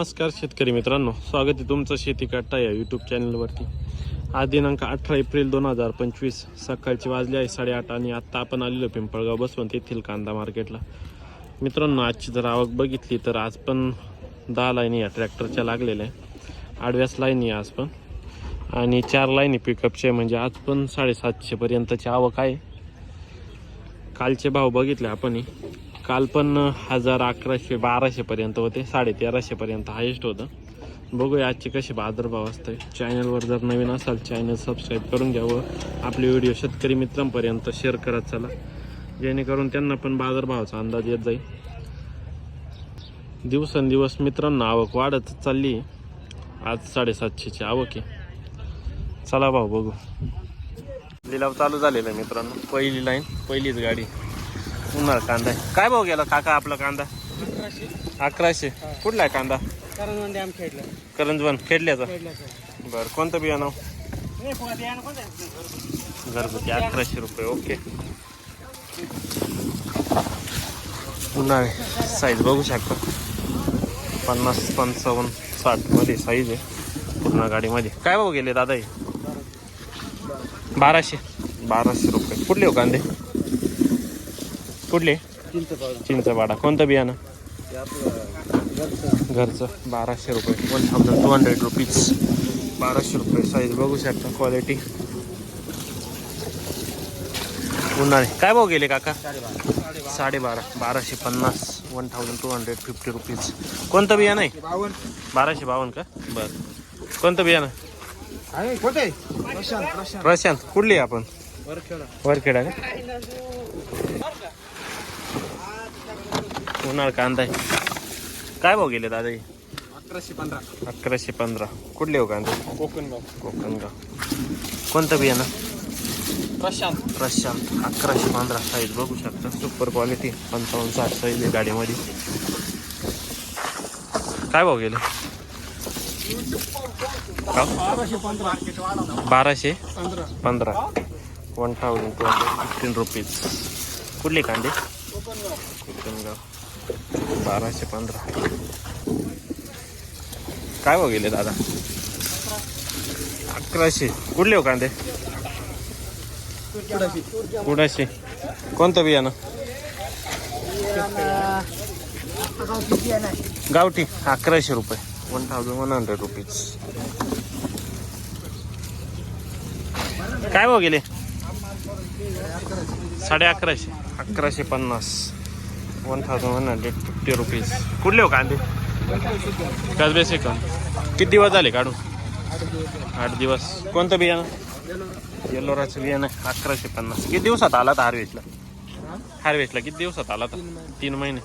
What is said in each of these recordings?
नमस्कार शेतकरी मित्रांनो स्वागत आहे तुमचं शेती काटा या यूट्यूब चॅनलवरती आज दिनांक अठरा एप्रिल दोन हजार पंचवीस सकाळची वाजली आहे साडेआठ आणि आत्ता आपण आलेलो पिंपळगाव बसवंत येथील कांदा मार्केटला मित्रांनो आजची जर आवक बघितली तर आज पण दहा लाईनी या ट्रॅक्टरच्या लागलेल्या आहे आडव्यास लाईनी आज पण. आणि चार लाईनी पिकअपचे म्हणजे आज पण साडेसातशेपर्यंतची आवक आहे. कालचे भाव बघितले आपणही. काल पण हजार अकराशे बाराशेपर्यंत होते साडे तेराशेपर्यंत हायेस्ट होतं. बघूया आजचे कसे बाजारभाव असते चॅनलवर जर नवीन असाल चॅनल सबस्क्राईब करून घ्यावं आपले व्हिडिओ शेतकरी मित्रांपर्यंत शेअर करत चला. जेणेकरून त्यांना पण बाजारभावाचा अंदाज येत जाईल. दिवसेंदिवस मित्रांना आवक वाढत चालली आज साडेसातशेची आवक आहे. चला भाऊ बघू. लिलाव चालू झालेला आहे मित्रांनो. पहिली लाईन पहिलीच गाडी. उन्हाळा कांदा. आहे काय भाऊ गेला काका आपला कांदा? अकराशे. कुठला आहे कांदा? आम खेळलं करंजवन खेडल्याचा? बरं कोणतं बियाणं? घरगुती. अकराशे रुपये ओके. उन्हाळे. साईज बघू शकता. पन्नास पंचावन्न साठमध्ये साईज आहे. पूर्ण गाडीमध्ये. काय भाऊ गेले दादा हे? बाराशे. बाराशे रुपये. कुठले हो कांदे? कुठले? चिंच कोणतं बियाणं? घरचं. बाराशे रुपये. One thousand two hundred rupees बाराशे रुपये साईज बघू शकता क्वालिटी उन्हाळे. काय भाव गेले काका? साडेबारा. बाराशे पन्नास. One thousand two hundred fifty rupees कोणतं बियाणं आहे? बावन्न बाराशे बावन्न का? बरं. कोणतं बियाणं? प्रशांत. प्रशांत. कुठली आपण? वरखेडा वरखेडा का? उन्हाळ कांदा आहे. काय भाव गेले दादा? अकराशे पंधरा. अकराशे पंधरा. कुठले हो कांदे? कोकणगाव. कोकणगाव. कोणतं बियाणं प्रशांत. प्रशांत. अकराशे पंधरा साईज बघू शकता. सुपर क्वालिटी पंचावन्न साठ साईज आहे गाडीमध्ये. काय भाव गेले? बाराशे पंधरा. One thousand two hundred fifteen rupees कुठले कांदे? कोकणगाव. बाराशे पंधरा. काय भाव गेले दादा? अकराशे. कुठले हो कांदे? कुडाशे. कोणतं बियाणं? गावठी. अकराशे रुपये. One thousand one hundred rupees काय भाव गेले? साडे अकराशे. अकराशे पन्नास. One thousand one hundred fifty rupees कुठले हो कांदे? कसबे सेकंद किती दिवस झाले काढून? आठ दिवस. कोणतं बियाणं? येल्लोराचं बियाणं अकराशे पन्नास. किती दिवसात आला तर हार्वेस्टला हार्वेस्टला किती दिवसात आला तर? तीन महिने.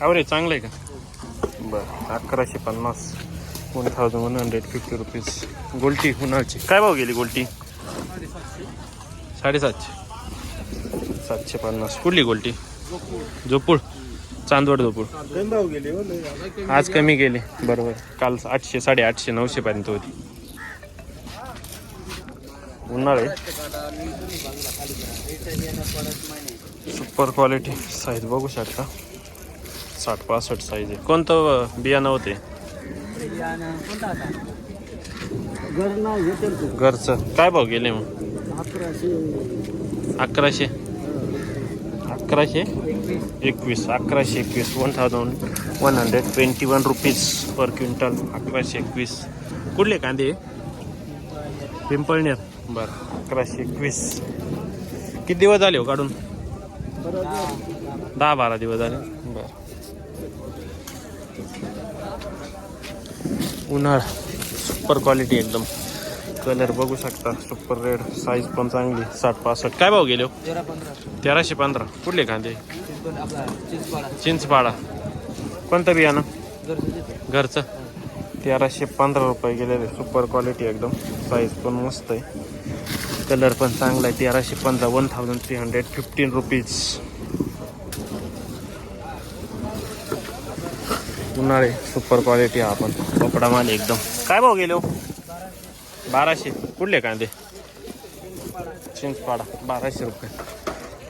ॲव्हरेज चांगलं आहे का? बरं अकराशे पन्नास. One thousand one hundred fifty rupees गोल्टी उन्हाळची काय भाव गेली गोल्टी? साडेसातशे. सातशे पन्नास. कुठली गोल्टी? झोपूळ. चांदवड झोपूळ. आज कमी गेले बरोबर. काल आठशे साडेआठशे नऊशे पर्यंत होती. उन्हाळे सुपर क्वालिटी साईज बघू शकता. साठ पासष्ट साईज आहे. कोणतं बियाणं होते? घरचं. काय भाव गेले मग? अकराशे. अकराशे? अकराशे? एकवीस अकराशे एकवीस one thousand one hundred twenty one rupees per quintal अकराशे एकवीस. कुठले कांदे? पिंपळनेर. बरं अकराशे एकवीस. किती दिवस झाले हो काढून? दहा बारा दिवस झाले. बरं. उन्हाळा. सुपर क्वालिटी एकदम. कलर बघू शकता. सुपर रेड साईज पण चांगली. साठ पासष्ट. काय भाव गेले हो? तेराशे पंधरा. कुठले कांदे? चिंचपाडा. कोणतं बियाणं? घरचं तेराशे पंधरा रुपये गेलेले. सुपर क्वालिटी एकदम. साईज पण मस्त आहे. कलर पण चांगला आहे. तेराशे पंधरा one thousand three hundred fifteen rupees उन्हाळे सुपर क्वालिटी हा आपण. कपडा माल एकदम. काय भाव गेले हो? बाराशे. कुठले कांदे? चिंचपाडा. बाराशे रुपये.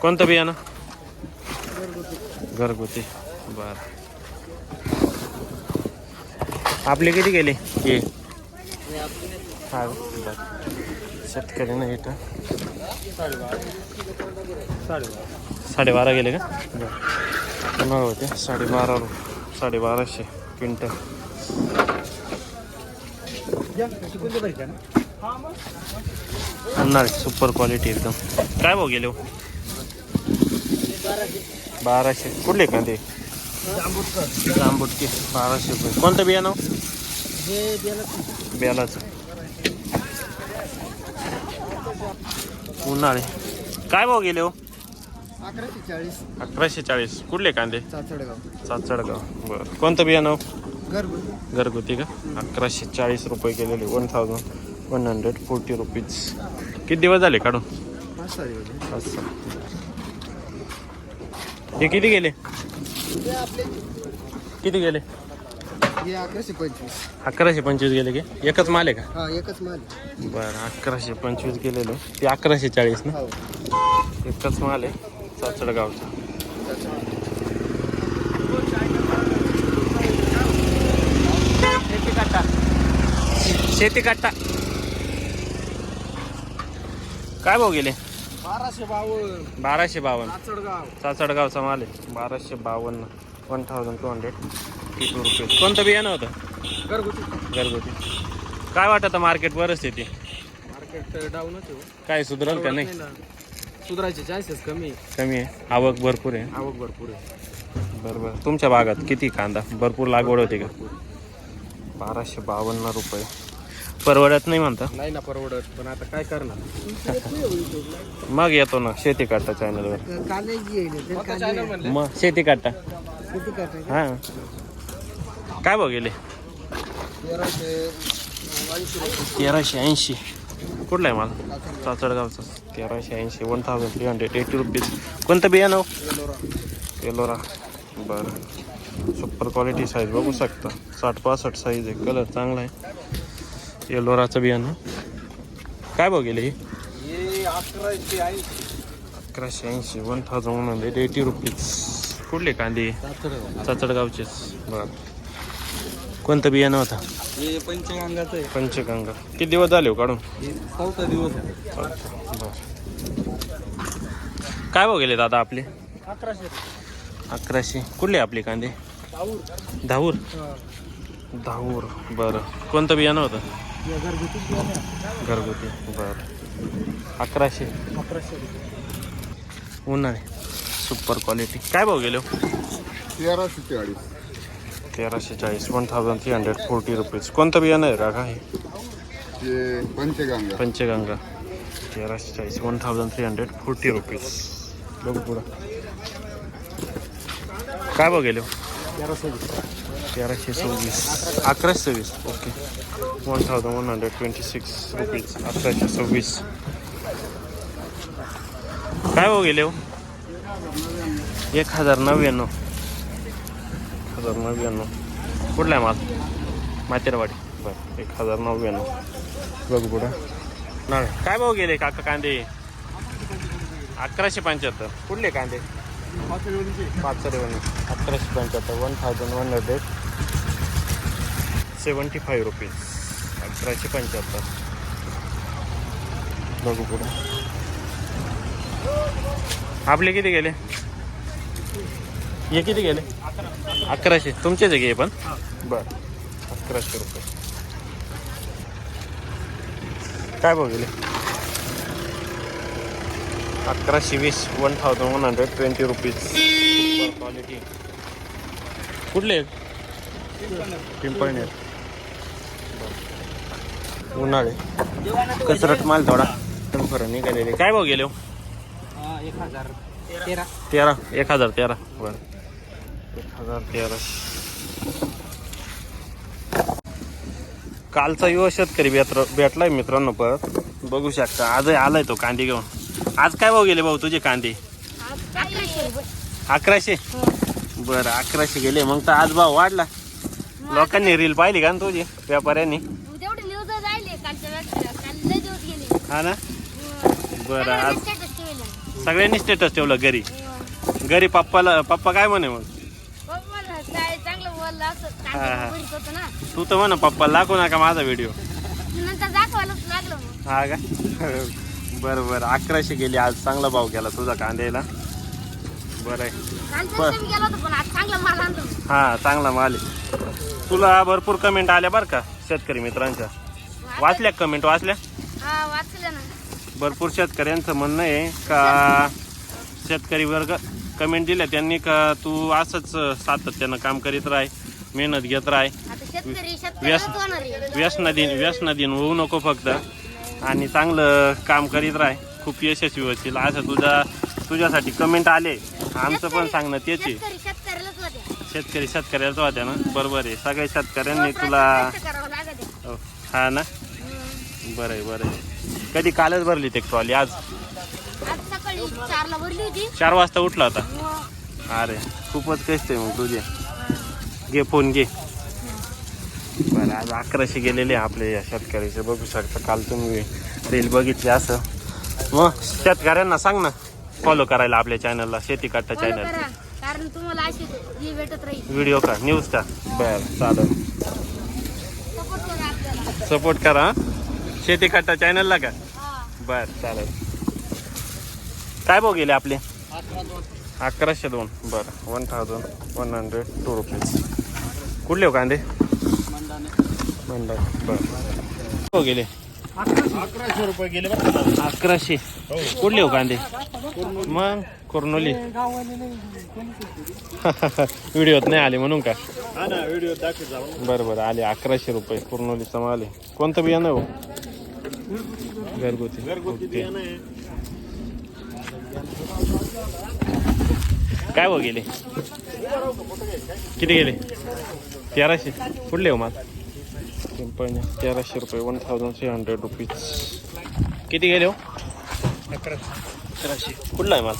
कोणतं बियाणं? घरगुती. बर. आपले किती गेले? हे. हा बरं. शेतकरी नाही इथं. साडेबारा गेले का? बरं. पुन्हा होते? साडेबारा साडेबाराशे क्विंटल. उन्हाळी सुपर क्वालिटी एकदम. काय भाव गेले हो? बाराशे. कुठले कांदे जांबुटके बाराशे रुपये. कोणतं बियाणं हे? बेलाचं. उन्हाळे. काय भाव गेले हो? अकराशे चाळीस. अकराशे चाळीस कुठले कांदे? चाचडगाव. सातसडगाव बरं. कोणतं बियाणं घरगुती घरगुती का? अकराशे चाळीस रुपये गेलेले. One thousand one hundred forty rupees किती दिवस झाले काढून? असं हे किती गेले? किती गेले? हे अकराशे पंचवीस. अकराशे पंचवीस गेले की? एकच माल आहे का? हा एकच माल बरं अकराशे पंचवीस गेलेले. ते अकराशे चाळीस ना? हो. एकच माल आहे सासडगावचा शेती काटा. शेती काटा. काय भाऊ गेले? बाराशे बावन्न. बाराशे बावन्न. चाचडगाव सासडगावचा माल आहे बाराशे बावन्न. One thousand two hundred fifty rupees कोणतं बियाणं होतं? घरगुती. घरगुती. काय वाटतं मार्केट परिस्थिती मार्केट डाऊनच आहे हो. काय सुधरल का नाही? ना. सुधारायचे चान्सेस कमी आहे. कमी आहे. आवक भरपूर आहे. आवक भरपूर आहे. बरोबर तुमच्या भागात किती कांदा? भरपूर लागवड होते का? बाराशे बावन्न रुपये. परवडत नाही म्हणता. नाही ना परवडत पण आता काय करणार? मग येतो ना शेती काटा चॅनलवर चॅनल म्हणले. मग शेती करताय हा. काय भाव गेले? तेराशे ऐंशी. कुठला आहे मला? चाचडगावचा तेराशे ऐंशी one thousand three hundred eighty rupees कोणतं बियाणं हो? एलोरा. बरं. सुपर क्वालिटी साईज बघू शकता. साठ पासष्ट साईज आहे कलर चांगला आहे. एलोराचं बियाणं. काय गेले हे? अकराशे ऐंशी अकराशे ऐंशी one thousand one hundred eighty rupees. कुठले कांदे? चाचडगावचेच बरं. कोणतं बियाणं होतं? हे पंचगंगाचं आहे. पंचगंगा. किती दिवस झाले हो काढून? हे चौथा दिवस आहे. बरं. काय गेले दादा आपले? अकराशे. अकराशे. कुठले आपले कांदे? धावूर धावूर बरं. कोणतं बियाणं होतं? घरगुती बरं. अकराशे. अकराशे उन्हाळे. सुपर क्वालिटी काय भाव गेले हो? तेराशे चाळीस. तेराशे चाळीस. One thousand three hundred forty rupees कोणतं बियाणं आहे? रागा हे पंचगंगा. पंचगंगा. तेराशे चाळीस. One thousand three hundred forty rupees बघू पुढं. काय भाव गेले हो? तेराशे तेराशे सव्वीस. अकराशे सव्वीस. Okay. One thousand one hundred twenty six rupees अकराशे सव्वीस. काय हो गेले हो? एक हजार नव्याण्णव. एक हजार नव्याण्णव. कुठला आहे माल? मातेरवाडी बरं एक हजार नव्याण्णव. बघू पुढं. नाही. काय भाऊ गेले काका कांदे? अकराशे पंच्याहत्तर. कुठले कांदे? पाच अकराशे पंच्याहत्तर. One thousand one hundred seventy five rupees. अकराशे पंच्याहत्तर. बघू पुढं. आपले किती गेले? हे किती गेले? अकराशे. तुमचेच हे पण? बरं. अकराशे रुपये. काय गेले अकराशे वीस one thousand one hundred twenty rupees. Quality कुठले? पिंपळनेर. उन्हाळे. कसरट माल थोडा. खरं निघालेले. काय भाव गेले हो? एक हजार तेरा. तेरा? एक हजार तेरा. बरं. एक हजार तेरा. कालचा युवा शेतकरी भेट भेटलाय मित्रांनो परत. बघू शकता. आजही आलाय तो कांदे घेऊन. आज काय भाव गेले भाऊ तुझे कांदे? अकराशे? बरं अकराशे गेले. मग तर आज भाव वाढला. लोकांनी रील पाहिली का ना तुझी? व्यापाऱ्यांनी तेवढे न्यूज राहिले कालच्या वेळेस काल लय दिवस गेले हा ना? बरं आज सगळ्यांनी स्टेटस ठेवलं घरी. घरी पप्पाला पप्पा काय म्हणे मग? हा. तू तर म्हणा पप्पा लागू नका माझा व्हिडिओ हा का? बरं बरं. अकराशे गेली. आज चांगला भाव गेला तुझा कांद्याला. बरं आहे. हा चांगला माल आहे. तुला भरपूर कमेंट आल्या बरं का शेतकरी मित्रांच्या? वाचल्या. कमेंट वाचल्या? हा वाचलं ना. भरपूर शेतकऱ्यांचं म्हणणं आहे का शेतकरी वर्ग कमेंट दिल्या. त्यांनी का तू असंच सातत्यानं काम करीत राह मेहनत घेत राह. आता शेतकरी शेतकरी व्यस- होणार आहे. व्यसनाधीन व्यसनाधीन होऊ नको फक्त. आणि चांगलं काम करीत राह. खूप यशस्वी होतील असं तुझा तुझ्यासाठी कमेंट आले. आमचं पण सांगणं तेच आहे. शेतकरी शेतकऱ्यालाच शेतकरी शेतकऱ्याचं होत्या ना. बरोबर आहे. सगळ्या शेतकऱ्यांनी तुला कष्ट करावं लागत आहे. हो, हा ना. बरं आहे बरं आहे. कधी कालच भरली ते ट्रॉली आज? आज सकाळी चारला भरली होती. चार वाजता उठला होता? मग अरे खूपच कष्ट आहे मग तुझे घे फोन घे. बरं आज अकराशे गेलेले आपले या शेतकऱ्याचे. बघू शकता काल तुम्ही रील बघितली असं. मग शेतकऱ्यांना सांग ना फॉलो करायला आपल्या चॅनलला शेती काट्टा follow चॅनल करा कारण तुम्हाला अशी ही भेटत राहील. व्हिडिओ का न्यूज का? बरं चालेल. सपोर्ट करा आपल्याला. सपोर्ट करा हं? शेती काट्टा चॅनलला का? हा. बर चालेल. काय भाव गेले आपले? अकराशे दोन. बरं one thousand one hundred two rupees कुठले हो कांदे? मंडळ बरं. गेले? अकराशे रुपये गेले अकराशे. कुठले हो कांदे? मग कुर्नोली. व्हिडिओत नाही आले म्हणून का? हा ना व्हिडिओ बरं बरं आले अकराशे रुपये. कुर्नोलीचा माल आहे कोणतं बियाणं हो? घरगुती. ओके. काय हो गेले? किती गेले? तेराशे. कुठले हो माल? पिंपळणे तेराशे रुपये one thousand three hundred rupees किती गेले हो? अकराशे. कुठला आहे माल?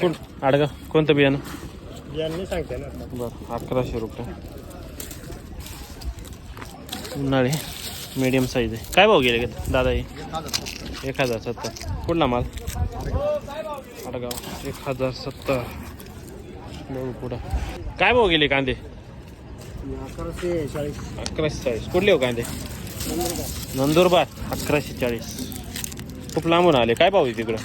कुठ आडगाव कोणतं बियाणं? यांनी सांगते ना. बरं अकराशे रुपये. उन्हाळे मीडियम साईज आहे. काय भाव गेले का दादा हे? एक हजार सत्तर. कुठला माल? अडगाव एक हजार सत्तर. बघू पुढं. काय भाव गेले कांदे? अकराशे चाळीस. अकराशे चाळीस. कुठले हो कांदे? नंदुरबार. अकराशे चाळीस. खूप लांबून आले. काय भाव आहे तिकडं?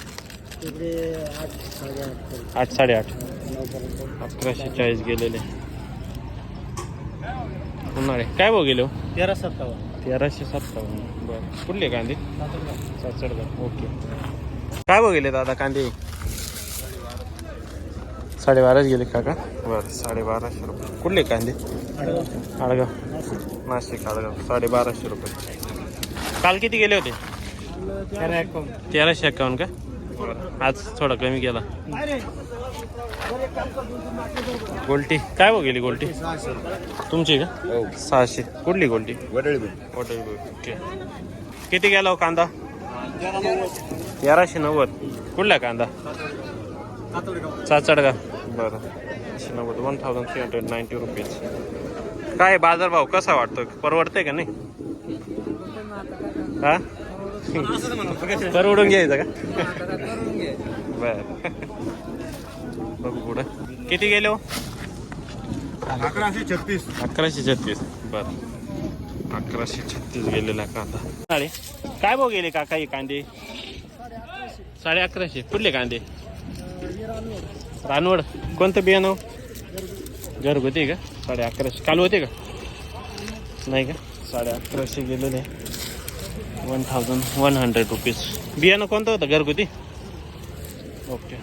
तिकडे आठ साडेआठ आठ साडेआठ नऊपर्यंत अकराशे चाळीस गेलेले. उन्हाळे. काय भाव गेले हो? तेरा सत्तावन्न. तेराशे सत्तावन्न. बरं. कुठले कांदे? सासडगाव ओके. काय भाव गेले दादा कांदे? साडेबाराच गेले काका. बरं साडेबाराशे रुपये. कुठले कांदे? आडगाव. नाशिक आडगाव. साडेबाराशे रुपये. काल किती गेले होते? तेराशे एक्कावन्न का? आज थोडा कमी गेला गोल्टी. काय भाव गेली गोल्टी? तुमची का? सहाशे. कुठली गोल्टी? वडळी ओके. किती गेला हो कांदा? तेराशे नव्वद. कुठला कांदा? चाचड का बरं. तेराशे नव्वद one thousand three hundred ninety rupees काय बाजारभाव कसा वाटतो परवडते का नाही? हा? परवडून घ्यायचं का? बर. बघू पुढं. किती गेले हो? अकराशे छत्तीस. अकराशे छत्तीस. बर. अकराशे छत्तीस गेलेला कांदा साडे काय भाव गेले काका हे कांदे? साडे अकराशे. कुठले कांदे? रानवड. कोणतं बियाणं? घरगुती का? साडे अकराशे. काल होते का? नाही का? साडे अकराशे गेलेले. One thousand one hundred rupees बियाणं कोणतं होतं? घरगुती? ओके.